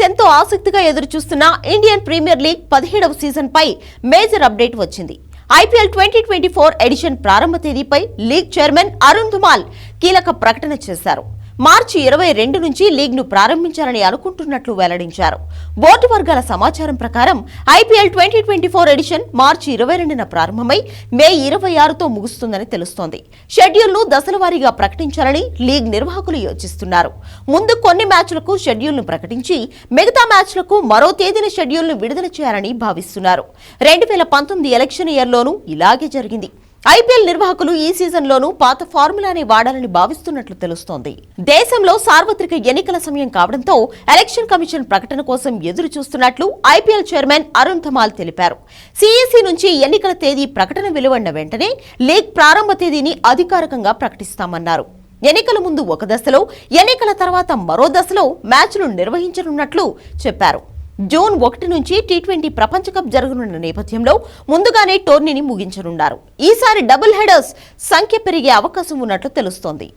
Fans ఎంతో ఆసక్తిగా ఎదురుచూస్తున్న ఇండియన్ ప్రీమియర్ లీగ్ పదిహేడవ సీజన్ పై మేజర్ అప్డేట్ వచ్చింది. IPL twenty twenty four edition ప్రారంభ తేదీపై లీగ్ చైర్మన్ అరుణ్ ధుమాల్ కీలక ప్రకటన చేశారు. మార్చి ఇరవై రెండు నుంచి లీగ్ను ప్రారంభించాలని అనుకుంటున్నట్లు వెల్లడించారు. బోర్డు వర్గాల సమాచారం ప్రకారం IPL twenty twenty four edition March ఇరవై రెండున ప్రారంభమై మే ఇరవై ఆరుతో ముగుస్తుందని తెలుస్తోంది. షెడ్యూల్ను దశలవారీగా ప్రకటించాలని లీగ్ నిర్వాహకులు యోచిస్తున్నారు. ముందు కొన్ని మ్యాచ్లకు షెడ్యూల్ను ప్రకటించి మిగతా మ్యాచ్లకు మరో తేదీన షెడ్యూల్ను విడుదల చేయాలని భావిస్తున్నారు. రెండు వేల పంతొమ్మిది ఎలక్షన్ ఇయర్లోనూ ఇలాగే జరిగింది. ఐపీఎల్ నిర్వాహకులు ఈ సీజన్లోనూ పాత ఫార్ములానే వాడాలని భావిస్తున్నట్లు తెలుస్తోంది. దేశంలో సార్వత్రిక ఎన్నికల సమయం కావడంతో ఎలక్షన్ కమిషన్ ప్రకటన కోసం ఎదురు చూస్తున్నట్లు ఐపీఎల్ చైర్మన్ అరుణ్ ధమాల్ తెలిపారు. సీఈసీ నుంచి ఎన్నికల తేదీ ప్రకటన వెలువడిన వెంటనే లీగ్ ప్రారంభ తేదీని అధికారికంగా ప్రకటిస్తామన్నారు. ఎన్నికల ముందు ఒక దశలో ఎన్నికల తర్వాత మరో దశలో మ్యాచ్లు నిర్వహించనున్నట్లు చెప్పారు. జూన్ ఒకటి నుంచి టీ ట్వంటీ ప్రపంచ కప్ జరగనున్న నేపథ్యంలో ముందుగానే టోర్నీని ముగించనున్నారు. ఈసారి డబుల్ హెడర్స్ సంఖ్య పెరిగే అవకాశం ఉన్నట్లు తెలుస్తోంది.